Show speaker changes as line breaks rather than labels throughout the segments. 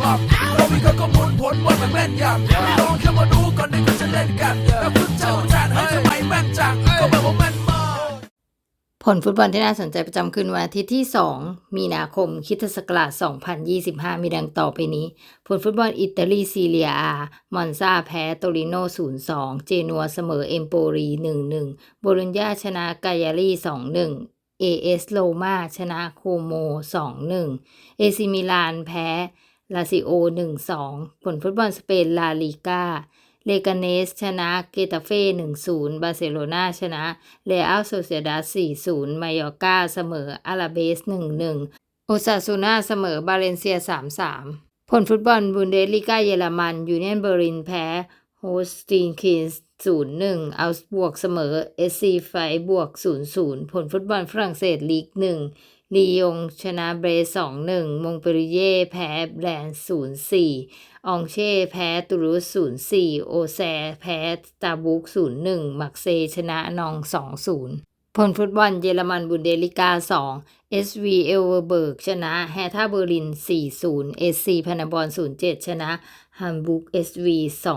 หลับเรามีข้อมูลผลว่ามันแม่นยำไม่ลองแค่มาดูก่อนที่เขาจะเล่นกันแล้วคุณเจ้าจานให้ทำไมแม่นจังก็แบบว่าแม่นมาก
ผลฟุตบอลที่น่าสนใจประจำคืนวันอาทิตย์ที่ 2 มีนาคมคริดศักราช2025 มีดังต่อไปนี้ ผลฟุตบอลอิตาลีซีเรียอามอนซาแพ้โตริโน 0-2 เจนัวเสมอเอมโปรี 1-1 โบโลญญาชนะกายารี 2-1 เอเอสโลมาชนะโคโม 2-1 เอซิมิลานแพ้ ลาซิโอ 1-2 ผลฟุตบอลสเปนลาลีกาเลกาเนส ชนะ เกตาเฟ่1-0 บาร์เซโลนาชนะเรอัลโซเซียดา4-0 มายอร์กาเสมอ อาราเบส 1-1 โอซาซูนาเสมอบาเลนเซีย 3-3 ผลฟุตบอลบุนเดสลิก้าเยอรมัน ยูเนียนเบอร์ลินแพ้ โฮสตีนคินส์0-1เอาส์บวกเสมอ เอสซีไฟบวก 0-0 ผลฟุตบอลฝรั่งเศสลีก 1 ลียงชนะเบรสองหนึ่งมงเปริเย่แพ้แบรนด์สี่องเช่แพ้ตูรูนต์สี่โอแซ แพ้ตาบุกศูนย์หนึ่งมักเซชนะนองสองศูนย์ผลฟุตบอลเยอรมันบุนเดลิกาสอง SV เอลเวอร์เบิร์กชนะแฮท่าเบอร์ลิน 4-0 SC พานาบอล07 ชนะฮัมบุก SV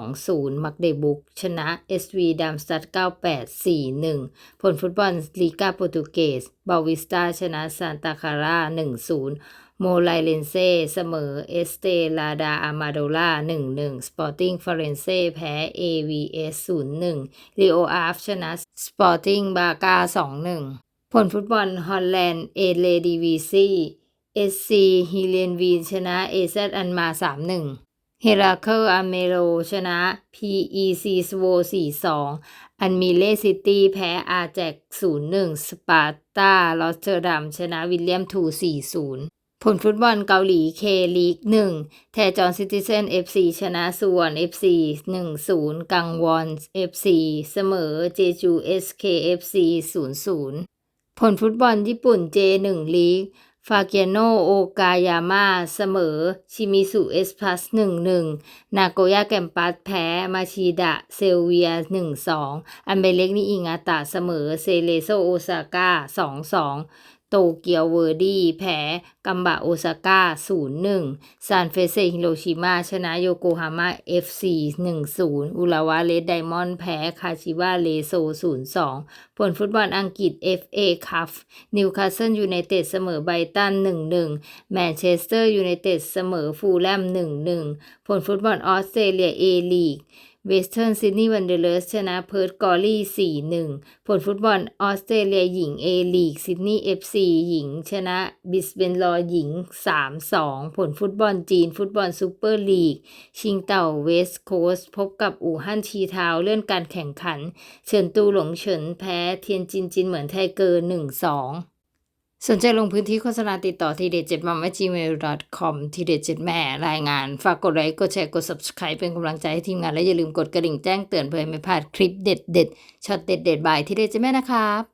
2-0 มักเดบุก ชนะ SV ดัมสตัด98 4-1 ผลฟุตบอลลีกาโปรตุเกสบาวิสตาชนะซานตาคาร่า 1-0 โมไลเลนเซ่เสมอเอสเตลาดาอามาโดล่า1-1 สปอร์ติ้งฟอเรนเซ่แพ้ AVS 0-1ลีโออาฟชนะสปอร์ติ้งบากา2-1 ผลฟุตบอลฮอลแลนด์เอเลดีวีซีเอสซีฮิเลนวีชนะเอเซอันมา 3-1 เฮราเคิลอาเมโรชนะ PEC สโว4-2 อันมิเลซิตี้แพ้อาแจก 0-1 สปาร์ตาลอสเตอร์ดัมชนะวิลเลียมทู4-0ผลฟุตบอลเกาหลีเคลีก1แทจอนซิติเซน FC ชนะส่วน FC 1-0กังวอน FC เสมอเจจู SKFC 0-0 ผลฟุตบอลญี่ปุ่น J1 ลีก ฟาเกียโนโอกายาม่าเสมอ ชิมิสุเอสพลัส1-1นาโกย่าแกมปัสแพ้ มาชิดะ เซลเวีย1-2อันเบเล็กนิอิงาตะเสมอ เซเลโซโอซาก้า2-2 โตเกียวเวอร์ดี้แพ้กัมบะโอซาก้า 0-1 ซานเฟเซฮิโรชิมา ชนะโยโกฮาม่า FC 1-0 อุราวาเลดไดมอนด์แพ้ คาชิวาเลโซ 0-2 ผลฟุตบอลอังกฤษ FA คัพนิวคาสเซิลยูไนเต็ดเสมอไบตัน 1-1 แมนเชสเตอร์ยูไนเต็ดเสมอฟูลแลม 1-1 ผลฟุตบอลออสเตรเลีย A ลีก เวสเทิร์นซิดนีย์วันเดอร์เลสชนะเพิร์ทกอรี่ 4-1 ผลฟุตบอลออสเตรเลียหญิง A ลีกซิดนีย์ FC หญิง ชนะบิสเบนลอหญิง 3-2 ผลฟุตบอลจีนฟุตบอลซูเปอร์ลีก ชิงเต่าเวสต์โคสพบกับอู่ฮั่นชีทาวเลื่อนการแข่งขัน เฉินตูหลงเฉินแพ้เทียนจินจินเหมือนไทเกอร์ 1-2 สนใจลงพื้นที่โฆษณาติดต่อทีเด็ดเจ็ดมัม gmail.com ทีเด็ดเจ็ดแม่รายงาน ฝากกดไลค์กดแชร์กด subscribe เป็นกำลังใจให้ทีมงาน และอย่าลืมกดกระดิ่งแจ้งเตือนเพื่อไม่พลาดคลิปเด็ดเด็ดช็อตเด็ดเด็ดบายทีเด็ดเจ็ดแม่นะครับ